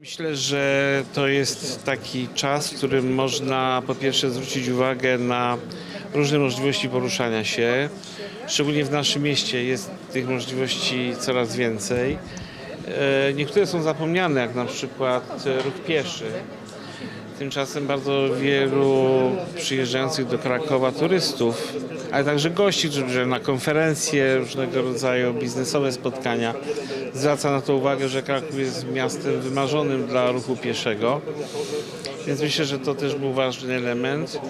Myślę, że to jest taki czas, w którym można po pierwsze zwrócić uwagę na różne możliwości poruszania się. Szczególnie w naszym mieście jest tych możliwości coraz więcej. E, Niektóre są zapomniane, jak na przykład e, ruch pieszy. Tymczasem bardzo wielu przyjeżdżających do Krakowa turystów, ale także gości, którzy na konferencje, różnego rodzaju biznesowe spotkania, zwraca na to uwagę, że Kraków jest miastem wymarzonym dla ruchu pieszego. Więc myślę, że to też był ważny element.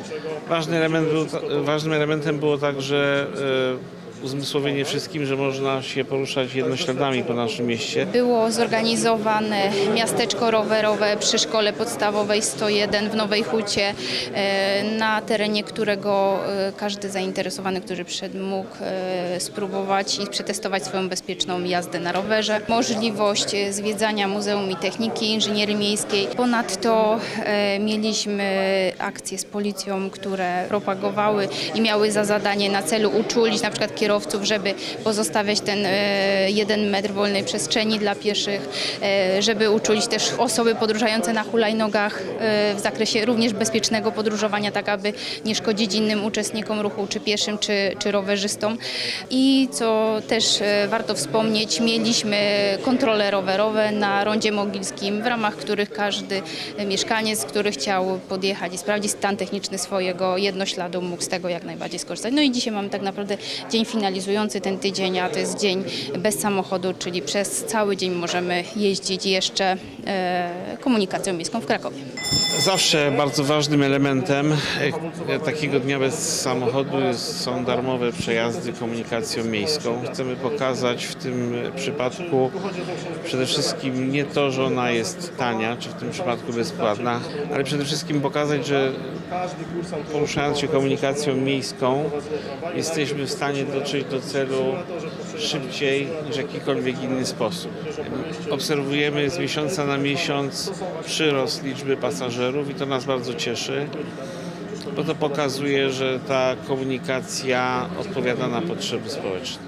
Ważny element był, ważnym elementem było także e, uzmysłowienie wszystkim, że można się poruszać jednośladami po naszym mieście. Było zorganizowane miasteczko rowerowe przy szkole podstawowej 101 w Nowej Hucie, e, na terenie którego e, każdy zainteresowany, który przyszedł, mógł e, spróbować i przetestować swoją bezpieczną jazdę na rowerze. Możliwość zwiedzania Muzeum i Techniki Inżynierii Miejskiej. Ponadto mieliśmy akcje z policją, które propagowały i miały za zadanie na celu uczulić na przykład kierowców, żeby pozostawiać ten e, jeden metr wolnej przestrzeni dla pieszych, e, żeby uczulić też osoby podróżujące na hulajnogach e, w zakresie również bezpiecznego podróżowania, tak aby nie szkodzić innym uczestnikom ruchu, czy pieszym, czy, czy rowerzystom. I co też warto wspomnieć, mieliśmy kontrole rowerowe na rondzie mogilskim, w ramach których każdy mieszkaniec, który chciał podjechać i sprawdzić stan techniczny swojego jednośladu, mógł z tego jak najbardziej skorzystać. No i dzisiaj mamy tak naprawdę dzień finalizujący ten tydzień, a to jest dzień bez samochodu, czyli przez cały dzień możemy jeździć jeszcze e, komunikacją miejską w Krakowie. Zawsze bardzo ważnym elementem e, takiego dnia bez samochodu są darmowe przejazdy komunikacją miejską. Chcemy pokazać w tym przypadku przede wszystkim nie to, że ona jest tania, czy w tym przypadku bezpłatna, ale przede wszystkim pokazać, że poruszając się komunikacją miejską jesteśmy w stanie dotrzeć do celu szybciej niż jakikolwiek inny sposób. Obserwujemy z miesiąca na miesiąc przyrost liczby pasażerów i to nas bardzo cieszy, bo to pokazuje, że ta komunikacja odpowiada na potrzeby społeczne.